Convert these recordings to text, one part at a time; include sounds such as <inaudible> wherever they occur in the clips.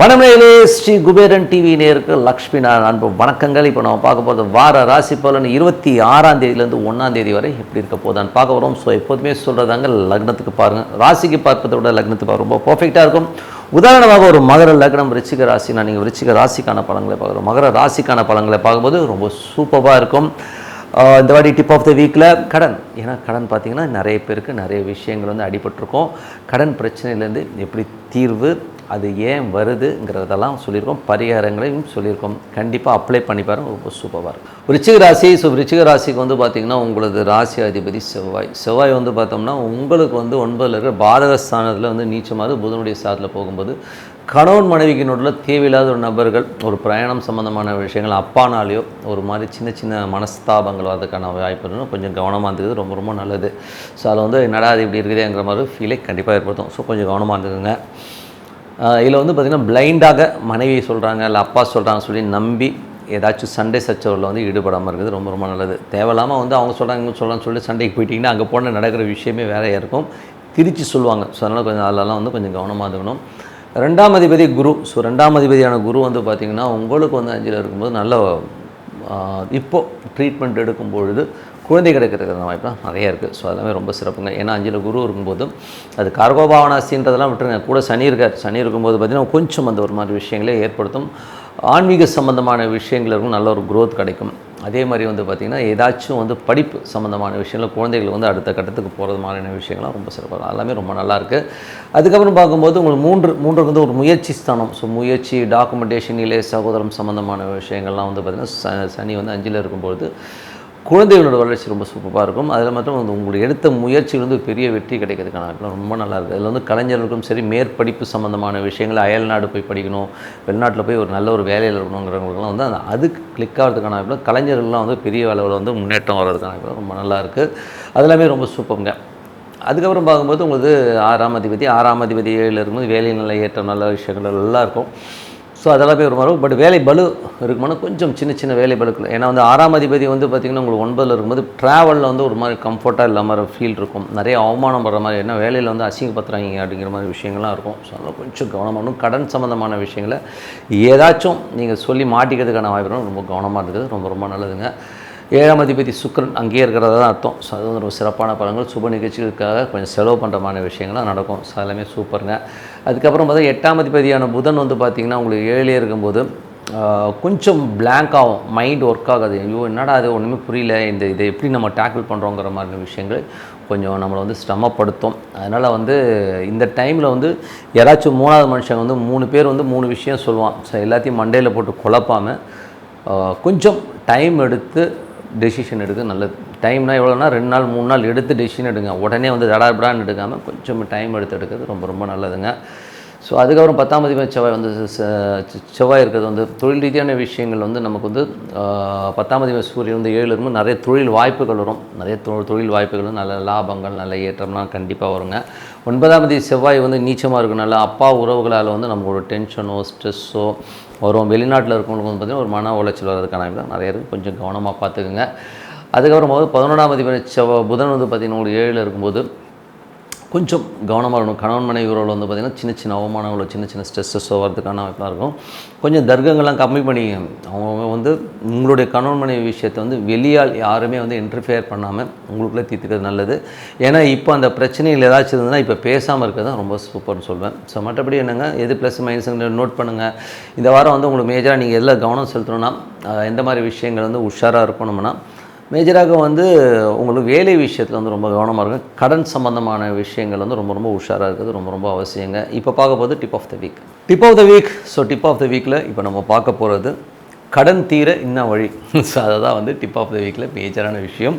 வனமேலே Sri Kuberan TV நேருக்கு லக்ஷ்மி நான் அன்பு வணக்கங்கள். இப்போ நம்ம பார்க்க போகிறது வார ராசி பலன் இருபத்தி ஆறாம் தேதியிலேருந்து ஒன்றாம் தேதி வரை எப்படி இருக்க போதான்னு பார்க்க வரோம். ஸோ எப்போதுமே சொல்கிறதாங்க லக்னத்துக்கு பாருங்கள் ராசிக்கு பார்ப்பதை விட லக்னத்துக்கு பாருங்க. ரொம்ப பர்ஃபெக்டாக இருக்கும். உதாரணமாக ஒரு மகர லக்னம் ரிச்சிக ராசி நான் நீங்கள் ரிச்சிக ராசிக்கான பழங்களை பார்க்குறோம். மகர ராசிக்கான பழங்களை பார்க்கும்போது ரொம்ப சூப்பராக இருக்கும். இந்த வாட்டி டிப் ஆஃப் த வீக்கில் கடன். ஏன்னா கடன் பார்த்திங்கன்னா நிறைய பேருக்கு நிறைய விஷயங்கள் வந்து அடிபட்டிருக்கோம். கடன் பிரச்சனையிலேருந்து எப்படி தீர்வு அது ஏன் வருதுங்கிறதெல்லாம் சொல்லியிருக்கோம். பரிகாரங்களையும் சொல்லியிருக்கோம். கண்டிப்பாக அப்ளை பண்ணி பாருங்கள் ரொம்ப சூப்பராக இருக்கும் ரிச்சிக ராசி ஸோ ரிச்சிக ராசிக்கு வந்து பார்த்திங்கன்னா உங்களது ராசி அதிபதி செவ்வாய். செவ்வாய் வந்து பார்த்தோம்னா உங்களுக்கு வந்து ஒன்பதில் இருக்கிற பாதக ஸ்தானத்தில் வந்து நீச்சமாக புதனுடைய சாதத்தில் போகும்போது கணவன் மனைவிக்கு நோட்டில் தேவையில்லாத ஒரு நபர்கள் ஒரு பிரயாணம் சம்மந்தமான விஷயங்கள் அப்பானாலேயோ ஒரு மாதிரி சின்ன சின்ன மனஸ்தாபங்கள் வரதுக்கான வாய்ப்பு இருந்தால் கொஞ்சம் கவனமாக இருந்தது ரொம்ப ரொம்ப நல்லது. ஸோ அதில் வந்து என்னடா அது இப்படி இருக்குதுங்கிற மாதிரி ஃபீலை கண்டிப்பாக ஏற்படுத்தும். ஸோ கொஞ்சம் கவனமாக இருந்துக்குங்க. இதில் வந்து பார்த்திங்கன்னா பிளைண்டாக மனைவி சொல்கிறாங்க இல்லை அப்பா சொல்கிறாங்க சொல்லி நம்பி ஏதாச்சும் சண்டை சச்சவரில் வந்து ஈடுபடாமல் இருக்குது ரொம்ப ரொம்ப நல்லது. தேவையில்லாமல் வந்து அவங்க சொல்கிறாங்க இவங்க சொல்கிறாங்கன்னு சொல்லி சண்டைக்கு போயிட்டிங்கன்னா அங்கே போன நடக்கிற விஷயமே வேறையாக இருக்கும். திருச்சி சொல்லுவாங்க. ஸோ அதனால் கொஞ்சம் அதெல்லாம் வந்து கொஞ்சம் கவனமாக இருக்கணும் ரெண்டாம் அதிபதி குரு. ஸோ ரெண்டாம் அதிபதியான குரு வந்து பார்த்திங்கன்னா உங்களுக்கு வந்து அஞ்சில் இருக்கும்போது நல்ல இப்போது ட்ரீட்மெண்ட் எடுக்கும் பொழுது குழந்தை கிடைக்கிறதுக்கான வாய்ப்புலாம் நிறைய இருக்குது ஸோ அதெல்லாமே ரொம்ப சிறப்புங்க. ஏன்னா அஞ்சில் குரு இருக்கும்போது அது கார்கோபாவனாசின்றதெல்லாம் விட்டுருங்க. கூட சனி இருக்கார். சனி இருக்கும்போது பார்த்திங்கன்னா கொஞ்சம் அந்த ஒரு மாதிரி விஷயங்களே ஏற்படுத்தும். ஆன்மீக சம்பந்தமான விஷயங்களுக்கும் நல்ல ஒரு க்ரோத் கிடைக்கும். அதே மாதிரி வந்து பார்த்திங்கன்னா ஏதாச்சும் வந்து படிப்பு சம்மந்தமான விஷயங்கள் குழந்தைகள் வந்து அடுத்த கட்டத்துக்கு போகிறது மாதிரியான விஷயங்கள்லாம் ரொம்ப சிறப்பாக எல்லாமே ரொம்ப நல்லாயிருக்கு அதுக்கப்புறம் பார்க்கும்போது உங்களுக்கு மூன்று மூன்று வந்து ஒரு முயற்சி ஸ்தானம். ஸோ முயற்சி டாக்குமெண்டேஷன் இளைய சகோதரம் சம்மந்தமான விஷயங்கள்லாம் வந்து பார்த்திங்கன்னா ச- சனி வந்து அஞ்சில் இருக்கும்போது குழந்தைகளோட வளர்ச்சி ரொம்ப சூப்பராக இருக்கும். அதில் மட்டும் வந்து உங்களுக்கு எடுத்த முயற்சி வந்து பெரிய வெற்றி கிடைக்கிறதுக்கான வாய்ப்புலாம் ரொம்ப நல்லா இருக்குது அதில் வந்து கலைஞர்களுக்கும் சரி மேற்படிப்பு சம்மந்தமான விஷயங்கள் அயல்நாடு போய் படிக்கணும் வெளிநாட்டில் போய் ஒரு நல்ல ஒரு வேலையில் இருக்கணுங்கிறவங்களுக்குலாம் வந்து அந்த அதுக்கு கிளிக் ஆகிறதுக்கான வாய்ப்பு கலைஞர்கள்லாம் வந்து பெரிய அளவில் வந்து முன்னேற்றம் வர்றதுக்கான வாய்ப்பு ரொம்ப நல்லா இருக்குது அதெல்லாமே ரொம்ப சூப்பருங்க அதுக்கப்புறம் பார்க்கும்போது உங்களுக்கு ஆறாம் அதிபதி ஆறாம் அதிபதி ஏழில் இருக்கும்போது வேலை நல்ல ஏற்றம் நல்ல விஷயங்கள் எல்லாம் இருக்கும். ஸோ அதெல்லாம் போய் ஒரு பட் வேலை பலு இருக்குமானா கொஞ்சம் சின்ன சின்ன வேலை பலுக்கு ஏன்னா வந்து ஆறாம் அதிபதி வந்து பார்த்திங்கன்னா உங்களுக்கு ஒன்பதில் இருக்கும்போது ட்ராவலில் வந்து ஒரு மாதிரி கம்ஃபர்ட்டாக இல்லாமல் ஃபீல் இருக்கும். நிறைய அவமானம் படுற மாதிரி என்ன வேலையில் வந்து அசிங்கப்படுத்துறாங்க அப்படிங்கிற மாதிரி விஷயங்கள்லாம் இருக்கும். ஸோ அதெல்லாம் கொஞ்சம் கவனமாகணும் கடன் சம்மந்தமான விஷயங்களை ஏதாச்சும் நீங்கள் சொல்லி மாட்டிக்கிறதுக்கான வாய்ப்பு ரொம்ப கவனமாக இருக்குது. ரொம்ப ரொம்ப நல்லதுங்க. ஏழாம் அதிபதி சுக்கரன் அங்கேயே இருக்கிறதா தான் அர்த்தம். ஸோ அது வந்து ஒரு சிறப்பான பலன்கள். சுப நிகழ்ச்சிகளுக்காக கொஞ்சம் செலவு பண்ணுறமான விஷயங்கள்லாம் நடக்கும். ஸோ எல்லாமே சூப்பருங்க அதுக்கப்புறம் பார்த்தா எட்டாம் அதிபதியான புதன் வந்து பார்த்திங்கன்னா உங்களுக்கு ஏழிலே இருக்கும்போது கொஞ்சம் பிளாங்க் ஆகும் மைண்ட் ஒர்க் ஆகாது. ஐயோ என்னடா அது ஒன்றுமே புரியல. இந்த இதை எப்படி நம்ம டேக்கிள் பண்ணுறோங்கிற மாதிரி விஷயங்கள் கொஞ்சம் நம்மளை வந்து சிரமப்படுத்தும். அதனால் வந்து இந்த டைமில் வந்து யாராச்சும் மூணாவது மனுஷங்க வந்து மூணு பேர் வந்து மூணு விஷயம் சொல்லுவான். ஸோ எல்லாத்தையும் மண்டையில் போட்டு குழப்பாமல் கொஞ்சம் டைம் எடுத்து டெசிஷன் எடுக்க நல்லது. டைம்னால் எவ்வளோனா ரெண்டு நாள் மூணு நாள் எடுத்து டெசிஷன் எடுங்க. உடனே வந்து தடாபடான்னு எடுக்காமல் கொஞ்சம் டைம் எடுத்து எடுக்கிறது ரொம்ப ரொம்ப நல்லதுங்க. ஸோ அதுக்கப்புறம் பத்தாம் அதிபதி செவ்வாய் வந்து செவ்வாய் இருக்கிறது வந்து தொழில் ரீதியான விஷயங்கள் வந்து நமக்கு வந்து பத்தாம் அதிபதி சூரியன் வந்து ஏழு இருக்கும் நிறைய தொழில் வாய்ப்புகள் வரும். நிறைய தொழில் வாய்ப்புகள் நல்ல லாபங்கள் நல்ல ஏற்றம்லாம் கண்டிப்பாக வருங்க. ஒன்பதாம் தேதி செவ்வாய் வந்து நீச்சமாக இருக்கனால அப்பா உறவுகளால் வந்து நமக்கு ஒரு டென்ஷனோ ஸ்ட்ரெஸ்ஸோ வரும். வெளிநாட்டில் இருக்கவங்களுக்கு வந்து பார்த்திங்கன்னா ஒரு மன உளைச்சல் வர்றதுக்கான நிறைய இருக்குது கொஞ்சம் கவனமாக பார்த்துக்குங்க. அதுக்கப்புறம் போது பதினொன்றாம் அதிபதி செவ்வாய் புதன் வந்து பார்த்திங்கன்னா உங்களுக்கு ஏழில் இருக்கும்போது கொஞ்சம் கவனமாக இருக்கணும். கணவன் மனைவி உறவில் வந்து பார்த்திங்கன்னா சின்ன சின்ன அவமானங்களோ சின்ன சின்ன ஸ்ட்ரெஸ்ஸஸோ வரதுக்கான வாய்ப்பாக இருக்கும். கொஞ்சம் தர்க்கங்கள்லாம் கம்மி பண்ணி அவங்க வந்து உங்களுடைய கணவன் மனைவி விஷயத்தை வந்து வெளியால் யாருமே வந்து இன்டர்ஃபியர் பண்ணாமல் உங்களுக்குள்ளே தீர்த்துக்கிறது நல்லது. ஏன்னா இப்போ அந்த பிரச்சனைகள் ஏதாச்சும் இருந்ததுன்னா இப்போ பேசாமல் இருக்கிறது தான் ரொம்ப சூப்பர்னு சொல்வேன். ஸோ மற்றபடி என்னங்க? எது ப்ளஸ் மைனஸுங்கிற நோட் பண்ணுங்கள் இந்த வாரம் வந்து உங்களுக்கு மேஜராக நீங்கள் எதில் கவனம் செலுத்தணும்னா எந்த மாதிரி விஷயங்கள் வந்து உஷாராக இருக்கணும்னா மேஜராக வந்து உங்களுக்கு வேலை விஷயத்தில் வந்து ரொம்ப கவனமாக இருக்கும். கடன் சம்பந்தமான விஷயங்கள் வந்து ரொம்ப ரொம்ப உஷாராக இருக்குது. ரொம்ப ரொம்ப அவசியங்க. இப்போ பார்க்க போது tip of the week tip of the week so tip of the வீக்கில் இப்போ நம்ம பார்க்க போகிறது கடன் தீர இன்ன வழி. <laughs> ஸோ அதை தான் வந்து டிப் ஆஃப் த வீக்கில் மேஜரான விஷயம்.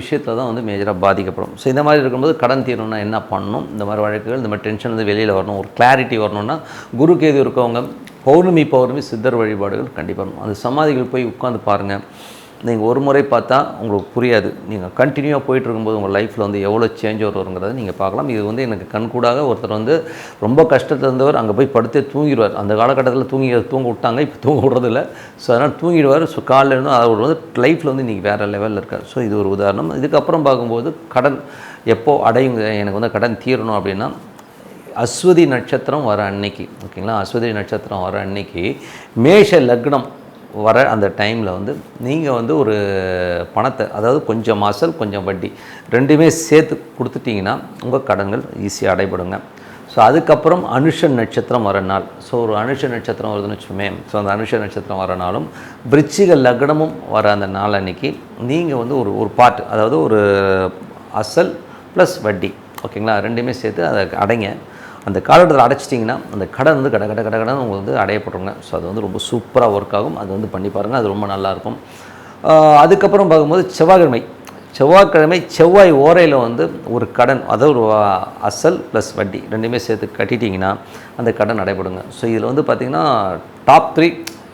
விஷயத்தில் தான் வந்து மேஜராக பாதிக்கப்படும். ஸோ இந்த மாதிரி இருக்கும்போது கடன் தீரணும்னா என்ன பண்ணணும்? இந்த மாதிரி வழக்குகள் இந்த மாதிரி டென்ஷன் வந்து வெளியில் வரணும். ஒரு கிளாரிட்டி வரணும்னா குரு கேது இருக்கவங்க பௌர்ணமி பௌர்ணமி சித்தர் வழிபாடுகள் கண்டிப்பாக அந்த சமாதிகள் போய் உட்காந்து பாருங்கள் நீங்கள் ஒரு முறை பார்த்தா உங்களுக்கு புரியாது. நீங்கள் கண்டினியூவாக போயிட்டு இருக்கும்போது உங்கள் லைஃப்பில் வந்து எவ்வளோ சேஞ்ச் வருங்கிறத நீங்கள் பார்க்கலாம். இது வந்து எனக்கு கண்கூடாக ஒருத்தர் வந்து ரொம்ப கஷ்டத்தில் இருந்தவர் அங்கே போய் படுத்தே தூங்கிடுவார். அந்த காலகட்டத்தில் தூங்கி தூங்க விட்டாங்க இப்போ தூங்க விடுறதில்ல. ஸோ அதனால் தூங்கிடுவார். ஸோ காலில் இருந்தும் அவர் வந்து லைஃப்பில் வந்து இன்றைக்கி வேறு லெவலில் இருக்கார். ஸோ இது ஒரு உதாரணம். இதுக்கப்புறம் பார்க்கும்போது கடன் எப்போ அடையும் எனக்கு வந்து கடன் தீரணும் அப்படின்னா அஸ்வதி நட்சத்திரம் வர அன்னைக்கு. ஓகேங்களா? அஸ்வதி நட்சத்திரம் வர அன்னைக்கு மேஷ லக்னம் வர அந்த டைமில் வந்து நீங்கள் வந்து ஒரு பணத்தை அதாவது கொஞ்சம் மாசல் கொஞ்சம் வட்டி ரெண்டுமே சேர்த்து கொடுத்துட்டிங்கன்னா உங்கள் கடன்கள் ஈஸியாக அடைபடுங்க. ஸோ அதுக்கப்புறம் அனுஷ நட்சத்திரம் வர நாள். ஸோ ஒரு அனுஷ நட்சத்திரம் வருதுன்னு வச்சுமே ஸோ அந்த அனுஷ நட்சத்திரம் வர நாளும் விருச்சிக லக்னமும் வர அந்த நாள் அன்னைக்கு நீங்கள் வந்து ஒரு ஒரு பாட்டு அதாவது ஒரு அசல் ப்ளஸ் வட்டி. ஓகேங்களா ரெண்டுமே சேர்த்து அதை அடைங்க. அந்த காலகட்டத்தில் அடைச்சிட்டிங்கன்னா அந்த கடன் வந்து கட கட கட கடன் உங்களுக்கு வந்து அடையப்படுங்க ஸோ அது வந்து ரொம்ப சூப்பராக ஒர்க் ஆகும். அது வந்து பண்ணி பாருங்கள் அது ரொம்ப நல்லாயிருக்கும். அதுக்கப்புறம் பார்க்கும்போது செவ்வாய்க்கிழமை. செவ்வாய்க்கிழமை செவ்வாய் ஓரையில் வந்து ஒரு கடன் அதாவது ஒரு அசல் ப்ளஸ் வட்டி ரெண்டுமே சேர்த்து கட்டிட்டிங்கன்னா அந்த கடன் நடைபெறுங்க ஸோ இதில் வந்து பார்த்திங்கன்னா டாப் த்ரீ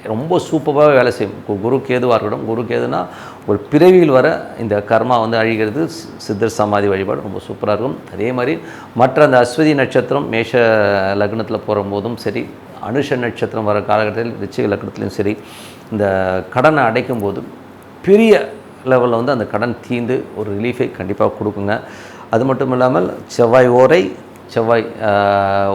ரொம்ப சூப்பராக வேலை செய்யும். கு- குரு கேதுவாக இருக்கட்டும் குரு கேதுனா ஒரு பிறவியில் வர இந்த கர்மா வந்து அழிகிறது சி- சித்தர் சமாதி வழிபாடு ரொம்ப சூப்பராக இருக்கும். அதே மாதிரி மற்ற அந்த அஸ்வதி நட்சத்திரம் மேஷ லக்னத்தில் போகும்போதும் சரி அனுஷ நட்சத்திரம் வர காலகட்டத்தில் ரிச்சிக லக்னத்துலையும் சரி இந்த கடனை அடைக்கும் போது பெரிய லெவலில் வந்து அந்த கடன் தீர்ந்து ஒரு ரிலீஃபை கண்டிப்பாக கொடுக்குங்க. அது மட்டும் இல்லாமல் செவ்வாய் ஓரை செவ்வாய்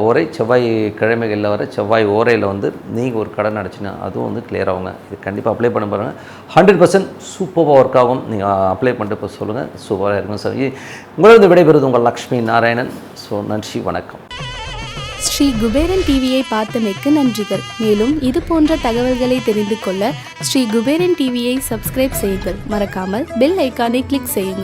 ஓரை செவ்வாய் கிழமைகளில் வர செவ்வாய் ஓரையில் வந்து நீங்கள் ஒரு கடன் அடைச்சினா அதுவும் வந்து கிளியர் ஆகுங்க. இது கண்டிப்பாக அப்ளை பண்ண பாருங்கள் ஹண்ட்ரட் பர்சன்ட் சூப்பராக ஒர்க் ஆகும். நீங்கள் அப்ளை பண்ணிட்டு இப்போ சொல்லுங்கள் சூப்பராக இருக்கும் சார். உங்களது விடைபெறுவது உங்கள் லக்ஷ்மி நாராயணன். ஸோ நன்றி வணக்கம். ஸ்ரீ குபேரன் டிவியை பார்த்தமைக்கு நன்றிகள். மேலும் இது போன்ற தகவல்களை தெரிந்து கொள்ள ஸ்ரீ குபேரன் டிவியை சப்ஸ்கிரைப் செய்யுங்கள். மறக்காமல் பெல் ஐக்கானை கிளிக் செய்யுங்கள்.